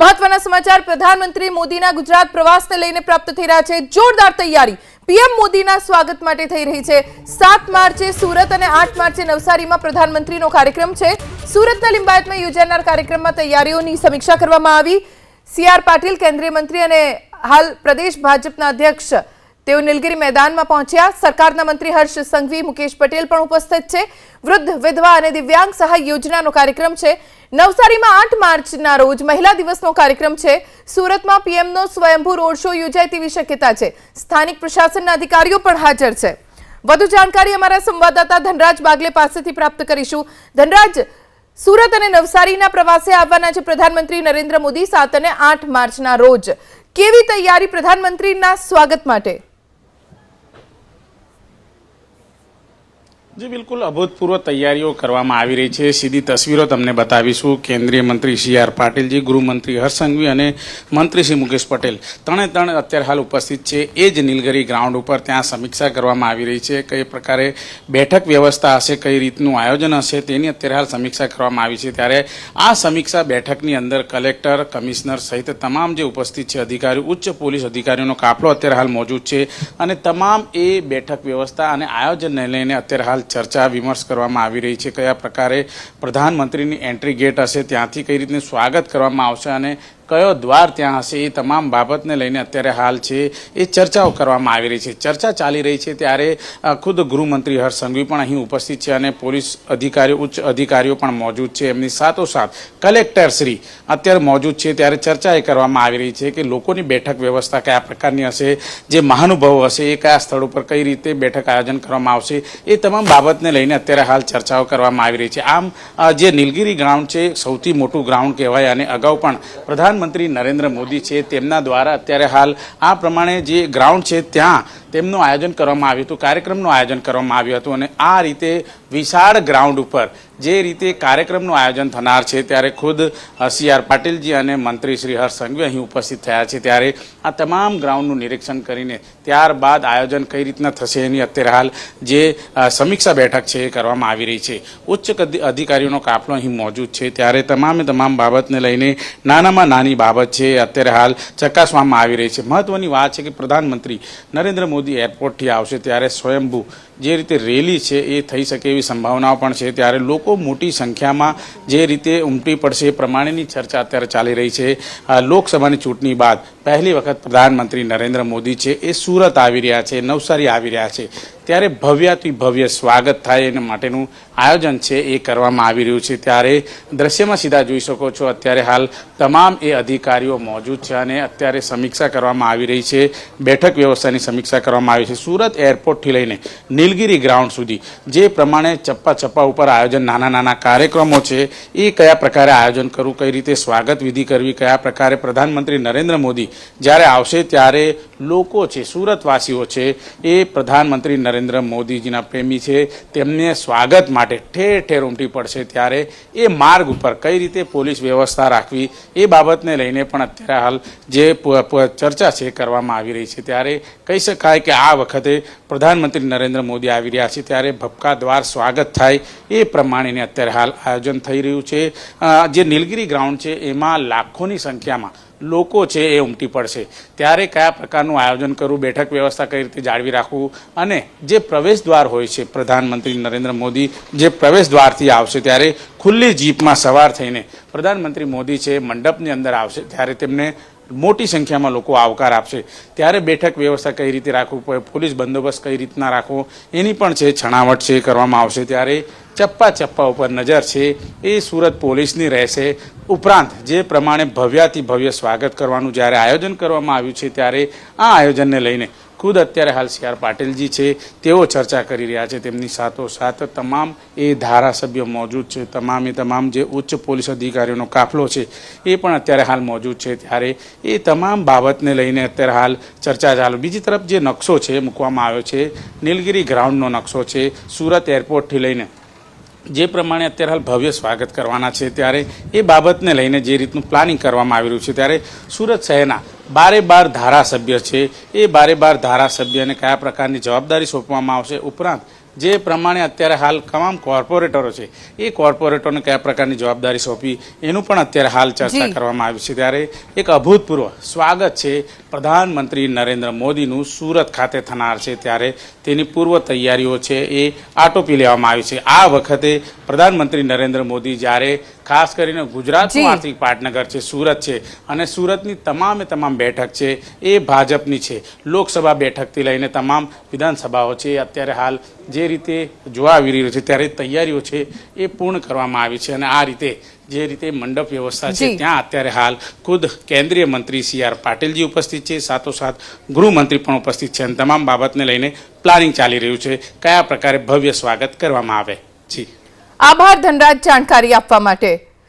મહત્વના સમાચાર. પ્રધાનમંત્રી મોદીના ગુજરાત પ્રવાસને લઈને પ્રાપ્ત થઈ રહ્યા છે જોરદાર તૈયારી. પીએમ મોદીના સ્વાગત માટે થઈ રહી છે. સાત માર્ચે સુરત અને આઠ માર્ચે નવસારીમાં પ્રધાનમંત્રીનો કાર્યક્રમ છે. સુરતના લિંબાયતમાં યોજાનાર કાર્યક્રમમાં તૈયારીઓની સમીક્ષા કરવામાં આવી. સી પાટીલ, કેન્દ્રીય મંત્રી અને હાલ પ્રદેશ ભાજપના અધ્યક્ષ તેઓ નીલગિરી મેદાનમાં પહોંચ્યા. સરકારના મંત્રી હર્ષ સંઘવી, મુકેશ પટેલ પણ ઉપસ્થિત છે. વૃદ્ધ, વિધવા અને દિવ્યાંગ સહાય યોજનાનો કાર્યક્રમ છે. નવસારીમાં આઠ માર્ચના રોજ મહિલા દિવસનો કાર્યક્રમ છે. સુરતમાં પીએમનો સ્વયંભૂ રોડ શો યોજાય તેવી શક્યતા છે. સ્થાનિક પ્રશાસનના અધિકારીઓ પણ હાજર છે. વધુ જાણકારી અમારા સંવાદદાતા ધનરાજ બાગલે પાસેથી પ્રાપ્ત કરીશું. ધનરાજ, સુરત અને નવસારીના પ્રવાસે આવવાના છે પ્રધાનમંત્રી નરેન્દ્ર મોદી સાત અને આઠ માર્ચના રોજ. કેવી તૈયારી પ્રધાનમંત્રીના સ્વાગત માટે? જી, બિલકુલ. અભૂતપૂર્વ તૈયારીઓ કરવામાં આવી રહી છે. સીધી તસવીરો તમને બતાવીશું. કેન્દ્રીય મંત્રી સી આર પાટીલજી, ગૃહમંત્રી હર્ષ અને મંત્રી શ્રી મુકેશ પટેલ. ત્રણે ત્રણ અત્યારે હાલ ઉપસ્થિત છે. એ જ નીલગરી ગ્રાઉન્ડ ઉપર ત્યાં સમીક્ષા કરવામાં આવી રહી છે કઈ પ્રકારે બેઠક વ્યવસ્થા હશે, કઈ રીતનું આયોજન હશે, તેની અત્યારે હાલ સમીક્ષા કરવામાં આવી છે. ત્યારે આ સમીક્ષા બેઠકની અંદર કલેક્ટર, કમિશનર સહિત તમામ જે ઉપસ્થિત છે, અધિકારીઓ, ઉચ્ચ પોલીસ અધિકારીઓનો કાફલો અત્યારે હાલ મોજૂદ છે અને તમામ એ બેઠક વ્યવસ્થા અને આયોજનને લઈને અત્યારે હાલ ચર્ચા, વિમર્શ કરવામાં આવી રહી છે. કયા પ્રકારે પ્રધાનમંત્રીની એન્ટ્રી ગેટ હશે? ત્યાંથી કઈ રીતનું સ્વાગત કરવામાં આવશે? અને કયો દ્વાર ત્યાં હશે એ તમામ બાબતને લઈને અત્યારે હાલ છે એ ચર્ચાઓ કરવામાં આવી રહી છે. ચર્ચા ચાલી રહી છે ત્યારે ખુદ ગૃહમંત્રી હર્ષ સંઘવી પણ અહીં ઉપસ્થિત છે અને પોલીસ અધિકારીઓ, ઉચ્ચ અધિકારીઓ પણ મોજૂદ છે. એમની સાથોસાથ કલેક્ટર શ્રી અત્યારે મોજૂદ છે. ત્યારે ચર્ચા એ કરવામાં આવી રહી છે કે લોકોની બેઠક વ્યવસ્થા કયા પ્રકારની હશે, જે મહાનુભાવો હશે, એ કયા સ્થળ ઉપર કઈ રીતે બેઠક આયોજન કરવામાં આવશે, એ તમામ બાબતને લઈને અત્યારે હાલ ચર્ચાઓ કરવામાં આવી રહી છે. આમ જે નીલગિરી ગ્રાઉન્ડ છે, સૌથી મોટું ગ્રાઉન્ડ કહેવાય અને અગાઉ પણ પ્રધાનમંત્રી નરેન્દ્ર મોદી છે, તેમના દ્વારા અત્યારે હાલ આ પ્રમાણે જે ગ્રાઉન્ડ છે ત્યાં તેમનું આયોજન કરવામાં આવ્યું હતું, કાર્યક્રમનું આયોજન કરવામાં આવ્યું હતું અને આ રીતે વિશાળ ગ્રાઉન્ડ ઉપર જે રીતે કાર્યક્રમનું આયોજન થનાર છે, ત્યારે ખુદ સી આર પાટીલજી અને મંત્રી શ્રી હર્ષ સંઘવી અહીં ઉપસ્થિત થયા છે, ત્યારે આ તમામ ગ્રાઉન્ડનું નિરીક્ષણ કરીને ત્યારબાદ આયોજન કઈ રીતના થશે એની અત્યારે હાલ જે સમીક્ષા બેઠક છે એ કરવામાં આવી રહી છે. ઉચ્ચ અધિકારીઓનો કાફલો અહીં મોજૂદ છે, ત્યારે તમામે તમામ બાબતને લઈને નાનામાં નાની બાબત છે. અત્યારે હાલ ચકાસવામાં આવી રહી છે. મહત્વની વાત છે કે પ્રધાનમંત્રી નરેન્દ્ર મોદી એરપોર્ટથી આવશે ત્યારે સ્વયંભૂ જે રીતે રેલી છે એ થઈ શકે એવી સંભાવનાઓ પણ છે. ત્યારે લોકો મોટી સંખ્યામાં જે રીતે ઉમટી પડશે એ પ્રમાણેની ચર્ચા અત્યારે ચાલી રહી છે. લોકસભાની ચૂંટણી બાદ પહેલી વખત પ્રધાનમંત્રી નરેન્દ્ર મોદી છે એ સુરત આવી રહ્યા છે, નવસારી આવી રહ્યા છે. ત્યારે ભવ્યાતિ ભવ્ય સ્વાગત થાય એના માટેનું આયોજન છે, એ કરવામાં આવી રહ્યું છે. ત્યારે દ્રશ્યમાં સીધા જોઈ શકો છો, અત્યારે હાલ તમામ એ અધિકારીઓ મોજૂદ છે અને અત્યારે સમીક્ષા કરવામાં આવી રહી છે. બેઠક વ્યવસ્થાની સમીક્ષા કરવામાં આવી છે. સુરત એરપોર્ટથી લઈને નીલગિરી ગ્રાઉન્ડ સુધી જે પ્રમાણે ચપ્પા ચપ્પા ઉપર આયોજન નાના નાના કાર્યક્રમો છે, એ કયા પ્રકારે આયોજન કરવું, કઈ રીતે સ્વાગત વિધિ કરવી, કયા પ્રકારે પ્રધાનમંત્રી નરેન્દ્ર મોદી જ્યારે આવશે ત્યારે લોકો છે, સુરતવાસીઓ છે, એ પ્રધાનમંત્રી નરેન્દ્ર મોદીજીના પ્રેમી છે, તેમને સ્વાગત માટે ઠેર ઠેર ઉમટી પડશે ત્યારે એ માર્ગ ઉપર કઈ રીતે પોલીસ વ્યવસ્થા રાખવી એ બાબતને લઈને પણ અત્યારે હાલ જે ચર્ચા છે કરવામાં આવી રહી છે. ત્યારે કહી શકાય કે આ વખતે પ્રધાનમંત્રી નરેન્દ્ર મોદી આવી રહ્યા છે, ત્યારે ભપકા દ્વાર સ્વાગત થાય એ પ્રમાણેને અત્યારે હાલ આયોજન થઈ રહ્યું છે. જે નીલગીરી ગ્રાઉન્ડ છે, એમાં લાખોની સંખ્યામાં લોકો છે એ ઉમટી પડશે. ત્યારે કયા પ્રકારનું આયોજન કરવું, બેઠક વ્યવસ્થા કઈ રીતે જાળવી રાખવું અને જે પ્રવેશ દ્વાર હોય છે, પ્રધાનમંત્રી નરેન્દ્ર મોદી જે પ્રવેશ દ્વારથી આવશે ત્યારે ખુલ્લી જીપમાં સવાર થઈને પ્રધાનમંત્રી મોદી છે, મંડપની અંદર આવશે ત્યારે તેમને મોટી સંખ્યામાં લોકો આવકાર આપશે. ત્યારે બેઠક વ્યવસ્થા કઈ રીતે રાખવું પડે, પોલીસ બંદોબસ્ત કઈ રીતના રાખવો, એની પણ છે, છણાવટ છે, કરવામાં આવશે ત્યારે ચપ્પા ચપ્પા ઉપર નજર છે, એ સુરત પોલીસની રહેશે. ઉપરાંત જે પ્રમાણે ભવ્યાથી ભવ્ય સ્વાગત કરવાનું જ્યારે આયોજન કરવામાં આવ્યું છે, ત્યારે આ આયોજનને લઈને ખુદ અત્યારે હાલ સી આર પાટીલજી છે, તેઓ ચર્ચા કરી રહ્યા છે, તેમની સાથોસાથ તમામ એ ધારાસભ્યો મોજૂદ છે, તમામે તમામ જે ઉચ્ચ પોલીસ અધિકારીઓનો કાફલો છે, એ પણ અત્યારે હાલ મોજૂદ છે, ત્યારે એ તમામ બાબતને લઈને અત્યારે હાલ ચર્ચા ચાલુ. બીજી તરફ જે નકશો છે, મૂકવામાં આવ્યો છે, નીલગિરી ગ્રાઉન્ડનો નકશો છે, સુરત એરપોર્ટથી લઈને જે પ્રમાણે અત્યારે હાલ ભવ્ય સ્વાગત કરવાના છે, ત્યારે એ બાબતને લઈને જે રીતનું પ્લાનિંગ કરવામાં આવી રહ્યું છે, ત્યારે સુરત શહેરના બારે બાર ધારાસભ્ય છે. એ બારે બાર ધારાસભ્યને કયા પ્રકારની જવાબદારી સોંપવામાં આવશે? ઉપરાંત જે પ્રમાણે અત્યારે હાલ તમામ કોર્પોરેટરો છે એ કોર્પોરેટરોને કયા પ્રકારની જવાબદારી સોંપી? એનું પણ અત્યારે હાલ ચર્ચા કરવામાં આવી છે. ત્યારે એક અભૂતપૂર્વ સ્વાગત છે પ્રધાનમંત્રી નરેન્દ્ર મોદીનું. સુરત ખાતે થનાર છે. ત્યારે તેની પૂર્વ તૈયારીઓ છે એ આટોપી લેવામાં આવી છે. આ વખતે પ્રધાનમંત્રી નરેન્દ્ર મોદી જ્યારે ખાસ કરીને ગુજરાતનું. આર્થિક પાટનગર છે સુરત છે અને સુરતની તમામે તમામ બેઠક છે એ ભાજપની છે. લોકસભા બેઠકથી લઈને તમામ વિધાનસભાઓ છે અત્યારે હાલ જે રીતે જોવા આવી રહ્યું છે ત્યારે તૈયારીઓ છે એ પૂર્ણ કરવામાં આવી છે અને આ રીતે જે રીતે મંડપ વ્યવસ્થા છે ત્યાં અત્યારે હાલ ખુદ કેન્દ્રીય મંત્રી સી આર પાટીલજી ઉપસ્થિત છે સાથોસાથ ગૃહમંત્રી પણ ઉપસ્થિત છે અને તમામ બાબતને લઈને પ્લાનિંગ ચાલી રહ્યું છે કયા પ્રકારે ભવ્ય સ્વાગત કરવામાં આવે. જી. આભાર ધનરાજ જાણકારી આપવા માટે.